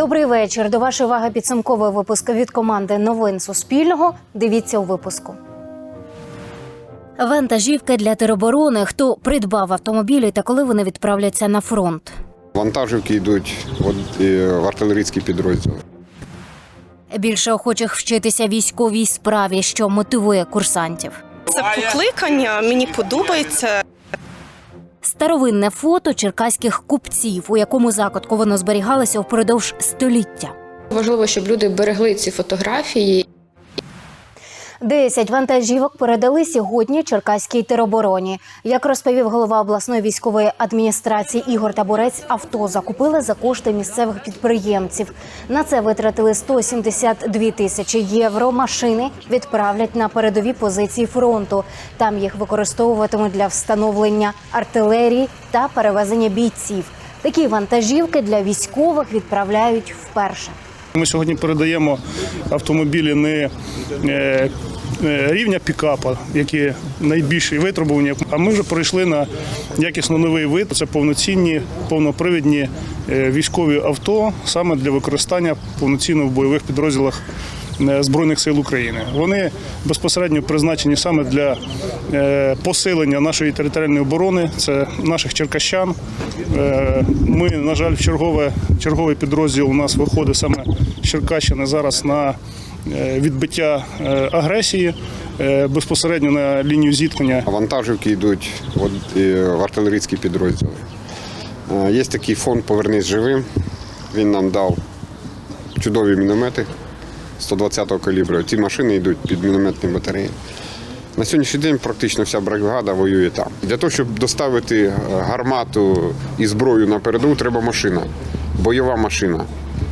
Добрий вечір. До вашої уваги підсумковий випуск від команди новин Суспільного. Дивіться у випуску. Вантажівки для тероборони. Хто придбав автомобілі та коли вони відправляться на фронт? Вантажівки йдуть от, в артилерійські підрозділи. Більше охочих вчитися військовій справі, що мотивує курсантів. Це покликання, мені подобається. Старовинне фото черкаських купців, у якому закутку воно зберігалося впродовж століття. Важливо, щоб люди берегли ці фотографії Десять вантажівок передали сьогодні Черкаській теробороні. Як розповів голова обласної військової адміністрації Ігор Табурець, авто закупили за кошти місцевих підприємців. На це витратили 172 тисячі євро. Машини відправлять на передові позиції фронту. Там їх використовуватимуть для встановлення артилерії та перевезення бійців. Такі вантажівки для військових відправляють вперше. Ми сьогодні передаємо автомобілі не е, е, рівня пікапа, які найбільші витребування, а ми вже перейшли на якісно новий вид. Це повноцінні, повнопривідні е, військові авто саме для використання повноцінно в бойових підрозділах. Е, Збройних сил України вони безпосередньо призначені саме для е, посилення нашої територіальної оборони. Це наших черкащан. Е, Ми, на жаль, в чергове черговий підрозділ у нас виходить саме з Черкащини зараз на відбиття агресії безпосередньо на лінію зіткнення. Вантажівки йдуть в артилерійські підрозділи. Є такий фонд Повернись живим. Він нам дав чудові міномети 120-го калібру. Ці машини йдуть під мінометні батареї. На сьогоднішній день практично вся бригада воює там. Для того, щоб доставити е, гармату і зброю на передову, треба машина, бойова машина.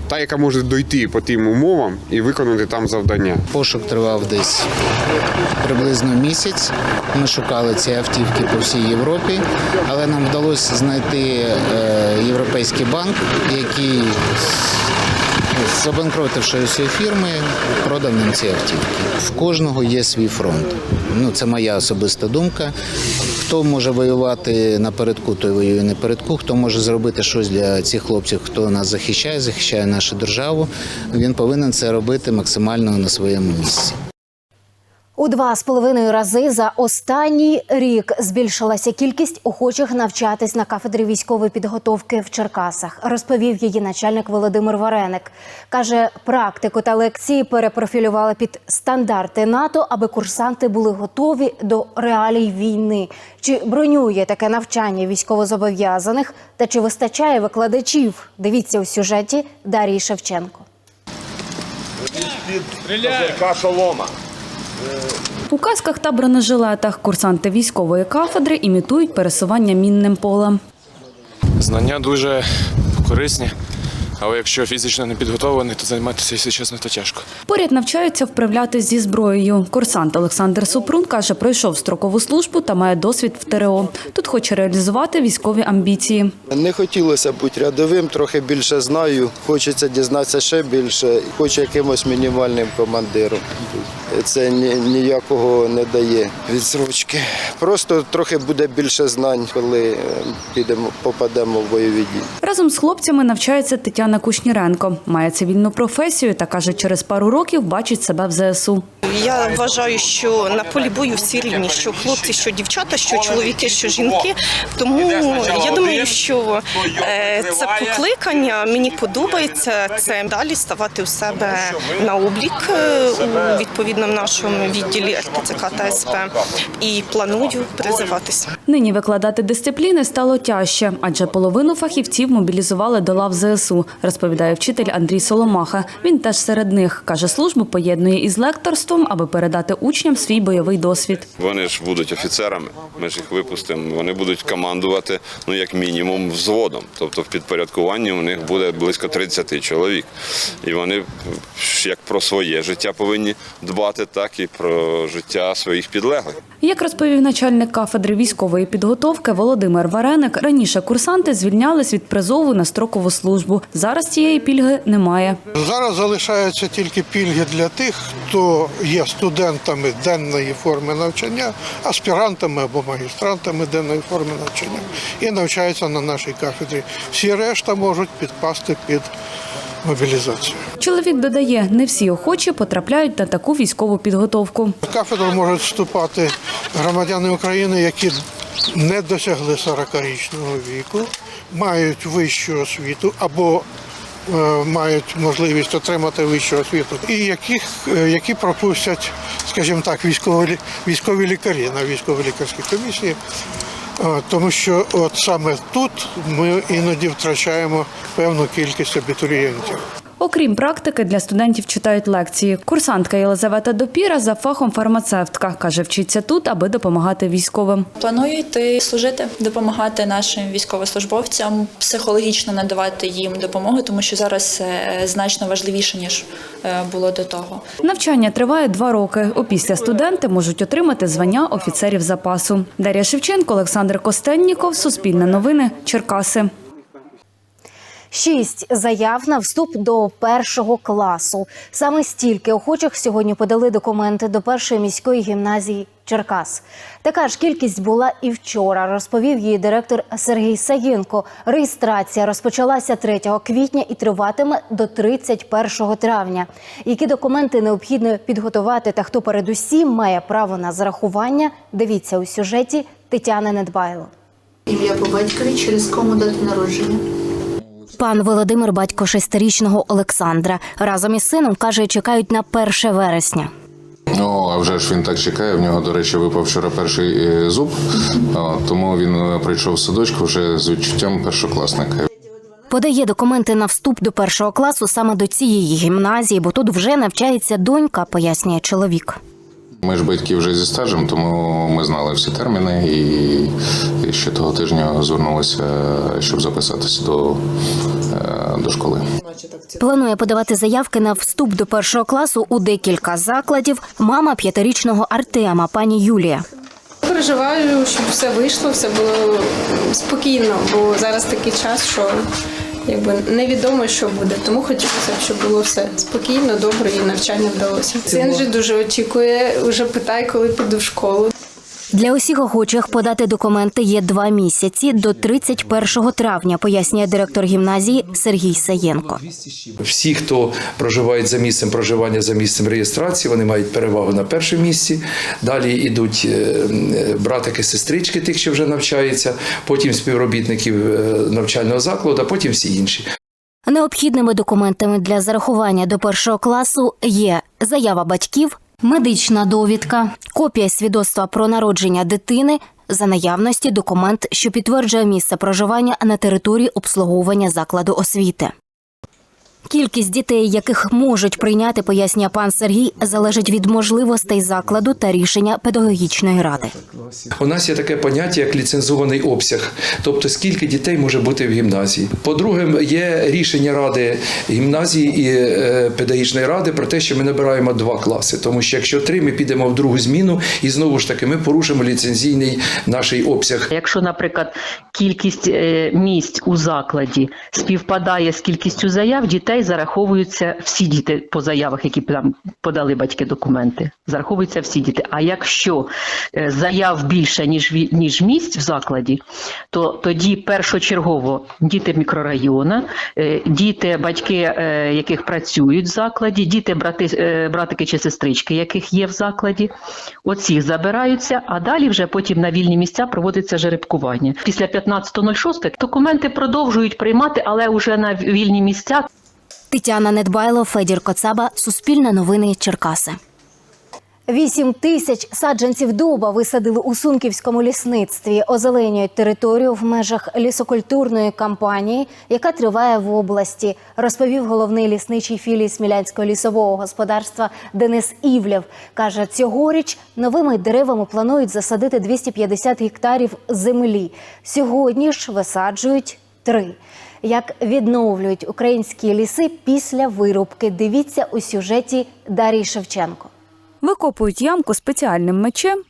Та, яка може дойти по тим умовам і виконати там завдання. Пошук тривав десь приблизно місяць. Ми шукали ці автівки по всій Європі, але нам вдалося знайти е, європейський банк, який забанкротивши усі фірми, продав нам ці автівки. В кожного є свій фронт. Ну, це моя особиста думка. Хто може воювати напередку, той воює напередку. Хто може зробити щось для цих хлопців, хто нас захищає, захищає нашу державу. Він повинен це робити максимально на своєму місці. У два з половиною рази за останній рік збільшилася кількість охочих навчатись на кафедрі військової підготовки в Черкасах, розповів її начальник Володимир Вареник. Каже, практику та лекції перепрофілювали під стандарти НАТО, аби курсанти були готові до реалій війни. Чи бронює таке навчання військовозобов'язаних та чи вистачає викладачів? Дивіться у сюжеті Дарії Шевченко. У касках та бронежилетах курсанти військової кафедри імітують пересування мінним полем. Знання дуже корисні, але якщо фізично не підготовлений, то займатися, якщо чесно, то тяжко. Поряд навчаються вправлятись зі зброєю. Курсант Олександр Супрун каже, пройшов строкову службу та має досвід в ТРО. Тут хоче реалізувати військові амбіції. Не хотілося бути рядовим, трохи більше знаю. Хочеться дізнатися ще більше, хоч якимось мінімальним командиром. Це ні- ніякого не дає відсрочки. Просто трохи буде більше знань, коли е, підемо, попадемо в бойові дії. Разом з хлопцями навчається Тетяна Кушніренко. Має цивільну професію та каже, через пару років бачить себе в ЗСУ. Я вважаю, що на полі бою всі рівні, що хлопці, що дівчата, що чоловіки, що жінки. Тому я думаю, що е, це покликання мені подобається. Це далі ставати у себе на облік е, у відповідному нашому відділі РТЦК та СП і планую призиватися. Нині викладати дисципліни стало тяжче, адже половину фахівців мобілізували до лав ЗСУ, розповідає вчитель Андрій Соломаха. Він теж серед них каже, службу поєднує із лекторством, аби передати учням свій бойовий досвід. Вони ж будуть офіцерами. Ми ж їх випустимо. Вони будуть командувати ну як мінімум взводом. Тобто в підпорядкуванні у них буде близько 30 чоловік. І вони як про своє життя повинні дбати, так і про життя своїх підлеглих. Як розповів начальник кафедри військової підготовки Володимир Вареник, раніше курсанти звільнялись від призову на строкову службу. Зараз цієї пільги немає. Зараз залишаються тільки пільги для тих, хто є студентами денної форми навчання, аспірантами або магістрантами денної форми навчання і навчаються на нашій кафедрі. Всі решта можуть підпасти під мобілізацію. Чоловік додає, не всі охочі потрапляють на таку військову підготовку. Кафедру можуть вступати громадяни України, які не досягли 40-річного віку, мають вищу освіту або е, мають можливість отримати вищу освіту, і яких, е, які пропустять, скажімо так, військові, військові лікарі на військово-лікарській комісії. Е, Тому що от саме тут ми іноді втрачаємо певну кількість абітурієнтів. Окрім практики, для студентів читають лекції. Курсантка Єлизавета Допіра за фахом фармацевтка. Каже, вчиться тут, аби допомагати військовим. Планую йти служити, допомагати нашим військовослужбовцям, психологічно надавати їм допомогу, тому що зараз значно важливіше ніж е, було до того. Навчання триває два роки. Опісля студенти можуть отримати звання офіцерів запасу. Дар'я Шевченко, Олександр Костенніков, Суспільне новини, Черкаси. Шість заяв на вступ до першого класу. Саме стільки охочих сьогодні подали документи до першої міської гімназії Черкас. Така ж кількість була і вчора, розповів її директор Сергій Саєнко. Реєстрація розпочалася 3 квітня і триватиме до 31 травня. Які документи необхідно підготувати та хто передусім має право на зарахування? Дивіться у сюжеті Тетяни Недбайло. Ім'я по батькові через кому дати народження. Пан Володимир, батько шестирічного Олександра, разом із сином каже, чекають на 1 вересня. Ну, а вже ж він так чекає. В нього, до речі, випав вчора перший е, зуб, тому він е, прийшов в садочку вже з відчуттям першокласника. Подає документи на вступ до першого класу саме до цієї гімназії, бо тут вже навчається донька, пояснює чоловік. Ми ж батьки вже зі стажем, тому ми знали всі терміни і ще того тижня звернулися, щоб записатися до, е, до школи. Планує подавати заявки на вступ до першого класу у декілька закладів. Мама п'ятирічного Артема, пані Юлія. Переживаю, щоб все вийшло, все було спокійно, бо зараз такий час, що якби невідомо, що буде. Тому хотілося б, щоб було все спокійно, добре і навчання вдалося. Син вже дуже очікує, вже питає, коли піду в школу. Для усіх охочих подати документи є два місяці до 31 травня, пояснює директор гімназії Сергій Саєнко. Всі, хто проживають за місцем проживання, за місцем реєстрації, вони мають перевагу на першому місці. Далі йдуть е, братики, сестрички, тих, що вже навчаються, потім співробітників е, навчального закладу, а потім всі інші. Необхідними документами для зарахування до першого класу є заява батьків, медична довідка, копія свідоцтва про народження дитини, за наявності документ, що підтверджує місце проживання на території обслуговування закладу освіти. Кількість дітей, яких можуть прийняти, пояснює пан Сергій, залежить від можливостей закладу та рішення педагогічної ради. У нас є таке поняття, як ліцензований обсяг, тобто скільки дітей може бути в гімназії. По-друге, є рішення ради гімназії і е, педагогічної ради про те, що ми набираємо два класи, тому що якщо три, ми підемо в другу зміну, і знову ж таки ми порушимо ліцензійний наш обсяг. Якщо, наприклад, кількість е, місць у закладі співпадає з кількістю заяв, дітей зараховуються всі діти по заявах, які там подали батьки документи. Зараховуються всі діти. А якщо е, заяв більше ніж ніж місць в закладі, то тоді першочергово діти мікрорайону, е, діти, батьки, е, яких працюють в закладі, діти, брати, братики чи сестрички, яких є в закладі, оці забираються, а далі вже потім на вільні місця проводиться жеребкування. Після 15.06 документи продовжують приймати, але вже на вільні місця. Тетяна Недбайло, Федір Коцаба, Суспільне новини Черкаси. Вісім тисяч саджанців дуба висадили у Сунківському лісництві. Озеленюють територію в межах лісокультурної кампанії, яка триває в області, розповів головний лісничий філії Смілянського лісового господарства Денис Івлєв. Каже, цьогоріч новими деревами планують засадити 250 гектарів землі. Сьогодні ж висаджують три. Як відновлюють українські ліси після вирубки? Дивіться у сюжеті Дарії Шевченко. Викопують ямку спеціальним мечем.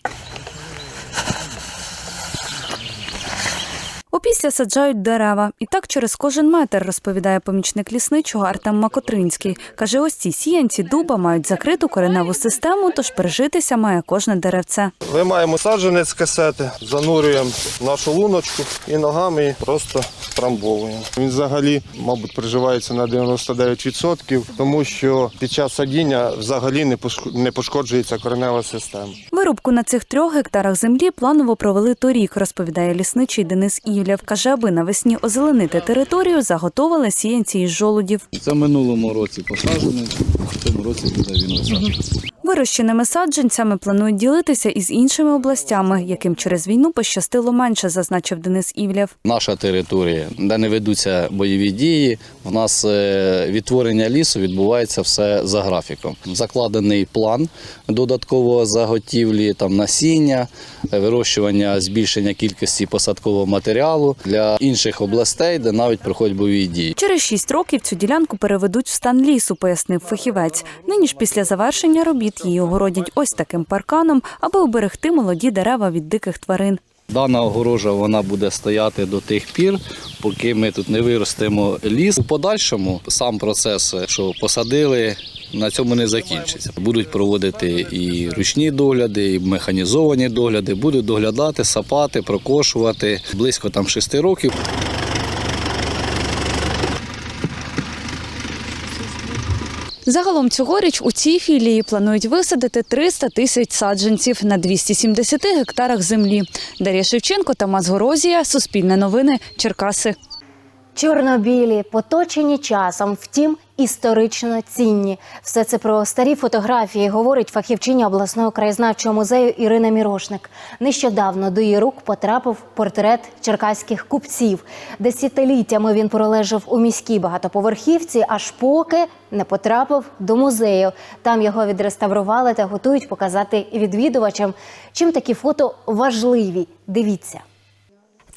Опісля саджають дерева. І так через кожен метр, розповідає помічник лісничого Артем Макотринський. Каже, ось ці сіянці дуба мають закриту кореневу систему, тож пережитися має кожне деревце. Виймаємо саджанець з касети, занурюємо нашу луночку і ногами її просто трамбовуємо. Він взагалі, мабуть, приживається на 99%, тому що під час садіння взагалі не пошкоджується коренева система. Вирубку на цих трьох гектарах землі планово провели торік, розповідає лісничий Денис Івлєв. Каже, аби навесні озеленити територію, заготовили сіянці із жолудів. Це минулому році посаджений, в цьому році буде він висаджений. Вирощеними саджанцями планують ділитися із іншими областями, яким через війну пощастило менше, зазначив Денис Івлєв. Наша територія, де не ведуться бойові дії, у нас е, відтворення лісу відбувається все за графіком. Закладений план додаткового заготівлі, там насіння, е, вирощування, збільшення кількості посадкового матеріалу для інших областей, де навіть проходять бойові дії. Через шість років цю ділянку переведуть в стан лісу, пояснив фахівець. Нині ж після завершення робіт її огородять ось таким парканом, аби уберегти молоді дерева від диких тварин. Дана огорожа вона буде стояти до тих пір, поки ми тут не виростемо ліс. У подальшому сам процес, що посадили, на цьому не закінчиться. Будуть проводити і ручні догляди, і механізовані догляди. Будуть доглядати, сапати, прокошувати близько там шести років. Загалом цьогоріч у цій філії планують висадити 300 тисяч саджанців на 270 гектарах землі. Дар'я Шевченко, Тамас Горозія, Суспільне новини, Черкаси. Чорнобілі, поточені часом, втім, історично цінні. Все це про старі фотографії говорить фахівчиня обласного краєзнавчого музею Ірина Мірошник. Нещодавно до її рук потрапив портрет черкаських купців. Десятиліттями він пролежав у міській багатоповерхівці, аж поки не потрапив до музею. Там його відреставрували та готують показати відвідувачам. Чим такі фото важливі? Дивіться.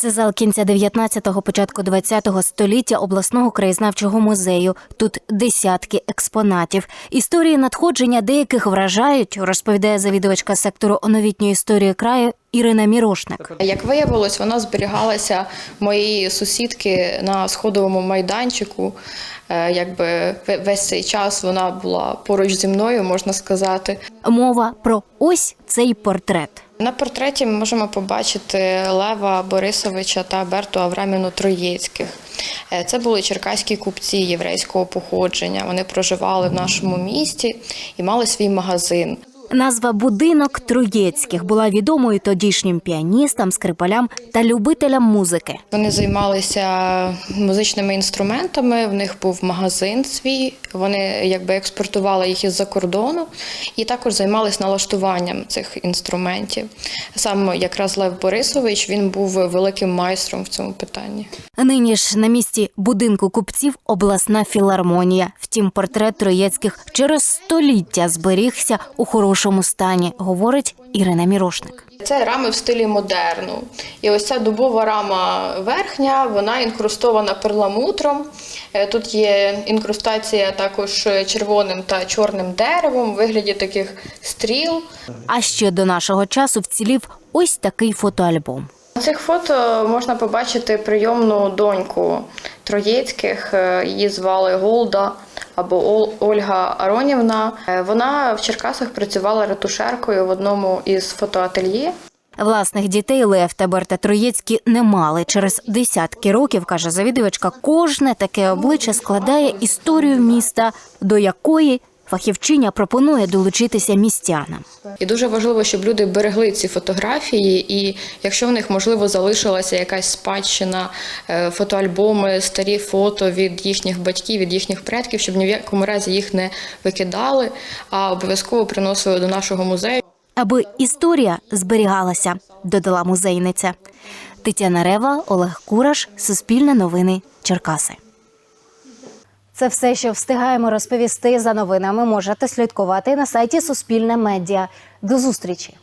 Це зал кінця 19-го, початку 20-го століття обласного краєзнавчого музею. Тут десятки експонатів. Історії надходження деяких вражають, розповідає завідувачка сектору новітньої історії краю Ірина Мірошник. Як виявилось, вона зберігалася моєї сусідки на сходовому майданчику. Е, Якби весь цей час вона була поруч зі мною, можна сказати. Мова про ось цей портрет. На портреті ми можемо побачити Лева Борисовича та Берту Авраміну Троєцьких. Е, Це були черкаські купці єврейського походження. Вони проживали в нашому місті і мали свій магазин. Назва будинок Троєцьких була відомою тодішнім піаністам, скрипалям та любителям музики. Вони займалися музичними інструментами. В них був магазин свій. Вони якби експортували їх із-за кордону і також займалися налаштуванням цих інструментів. Сам якраз Лев Борисович він був великим майстром в цьому питанні. Нині ж на місці будинку купців обласна філармонія. Втім, портрет Троєцьких через століття зберігся у хорошому стані, говорить Ірина Мірошник. Це рами в стилі модерну. І ось ця дубова рама верхня, вона інкрустована перламутром. Е, Тут є інкрустація також червоним та чорним деревом у вигляді таких стріл. А ще до нашого часу вцілів ось такий фотоальбом. На цих фото можна побачити прийомну доньку Троєцьких. Е, Її звали Голда або Ол- Ольга Аронівна. Е, Вона в Черкасах працювала ретушеркою в одному із фотоательє. Власних дітей Лев та Берта Троєцькі не мали. Через десятки років, каже завідувачка, кожне таке обличчя складає історію міста, до якої фахівчиня пропонує долучитися містянам. І дуже важливо, щоб люди берегли ці фотографії, і якщо в них можливо залишилася якась спадщина, е, фотоальбоми, старі фото від їхніх батьків, від їхніх предків, щоб ні в якому разі їх не викидали, а обов'язково приносили до нашого музею. Аби історія зберігалася, додала музейниця. Тетяна Рева, Олег Кураш, Суспільне новини, Черкаси. Це все, що встигаємо розповісти за новинами. Можете слідкувати на сайті Суспільне Медіа. До зустрічі.